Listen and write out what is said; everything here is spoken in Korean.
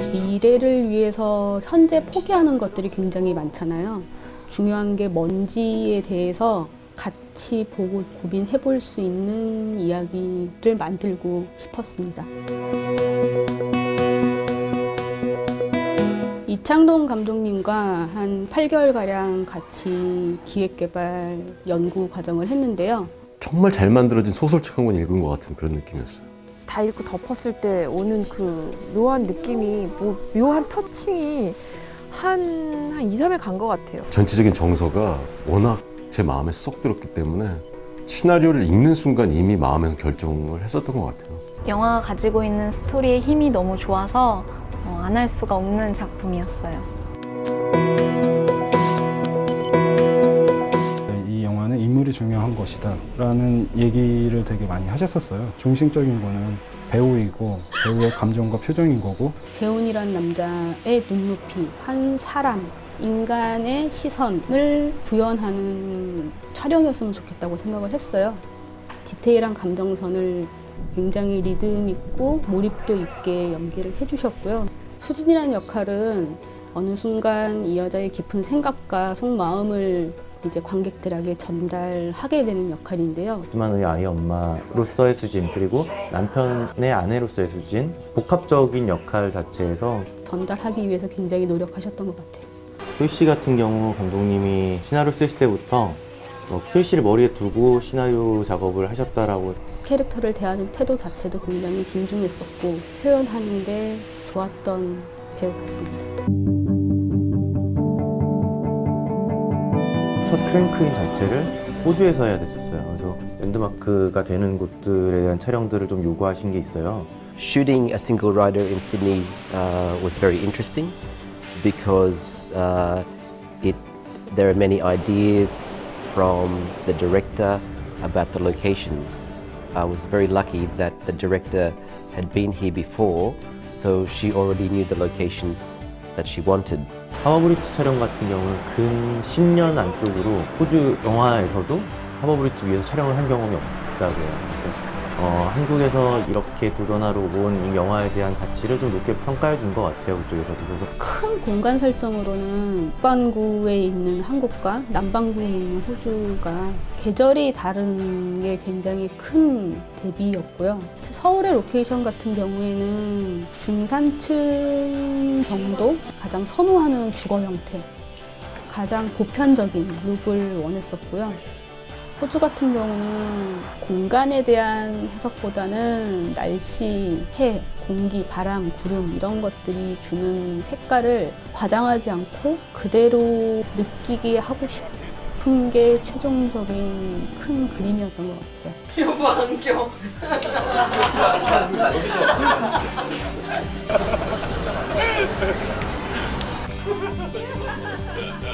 미래를 위해서 현재 포기하는 것들이 굉장히 많잖아요. 중요한 게 뭔지에 대해서 같이 보고 고민해 볼 수 있는 이야기를 만들고 싶었습니다. 이창동 감독님과 한 8개월가량 같이 기획개발 연구 과정을 했는데요. 정말 잘 만들어진 소설책 한 권 읽은 것 같은 그런 느낌이었어요. 다 읽고 덮었을 때 오는 그 묘한 느낌이 뭐 묘한 터칭이 한, 한 2, 3일 간 것 같아요. 전체적인 정서가 워낙 제 마음에 쏙 들었기 때문에 시나리오를 읽는 순간 이미 마음에서 결정을 했었던 것 같아요. 영화가 가지고 있는 스토리의 힘이 너무 좋아서 어, 안할 수가 없는 작품이었어요. 이 영화는 인물이 중요한 것이다 라는 얘기를 되게 많이 하셨었어요. 중심적인 거는 배우이고 배우의 감정과 표정인 거고 재훈이란 남자의 눈높이, 한 사람, 인간의 시선을 구현하는 촬영이었으면 좋겠다고 생각을 했어요. 디테일한 감정선을 굉장히 리듬 있고 몰입도 있게 연기를 해주셨고요. 수진이라는 역할은 어느 순간 이 여자의 깊은 생각과 속마음을 이제 관객들에게 전달하게 되는 역할인데요. 수만의 아이 엄마로서의 수진 그리고 남편의 아내로서의 수진 복합적인 역할 자체에서 전달하기 위해서 굉장히 노력하셨던 것 같아요. 표시 같은 경우 감독님이 시나리오 쓰실 때부터 뭐 표시를 머리에 두고 시나리오 작업을 하셨다라고 캐릭터를 대하는 태도 자체도 굉장히 진중했었고 표현하는데 좋았던 배우 같습니다. 첫 크랭크인 자체를 호주에서 해야 됐었어요. 그래서 랜드마크가 되는 곳들에 대한 촬영들을 좀 요구하신 게 있어요. Shooting a single rider in Sydney uh, was very interesting because uh, it, there are many ideas from the director about the locations. I was very lucky that the director had been here before, so she already knew the locations that she wanted. 하버브리지 촬영 같은 경우는 근 10년 안쪽으로 호주 영화에서도 하버브리지 위에서 촬영을 한 경험이 없다고 해요. 어, 한국에서 이렇게 도전하러 온 이 영화에 대한 가치를 좀 높게 평가해 준 것 같아요. 그쪽에서도. 그래서 큰 공간 설정으로는 북반구에 있는 한국과 남반구에 있는 호주가 계절이 다른 게 굉장히 큰 대비였고요. 서울의 로케이션 같은 경우에는 중산층 정도 가장 선호하는 주거 형태, 가장 보편적인 룩을 원했었고요. 호주 같은 경우는 공간에 대한 해석보다는 날씨, 해, 공기, 바람, 구름 이런 것들이 주는 색깔을 과장하지 않고 그대로 느끼게 하고 싶은 게 최종적인 큰 그림이었던 것 같아요. 여보 안경.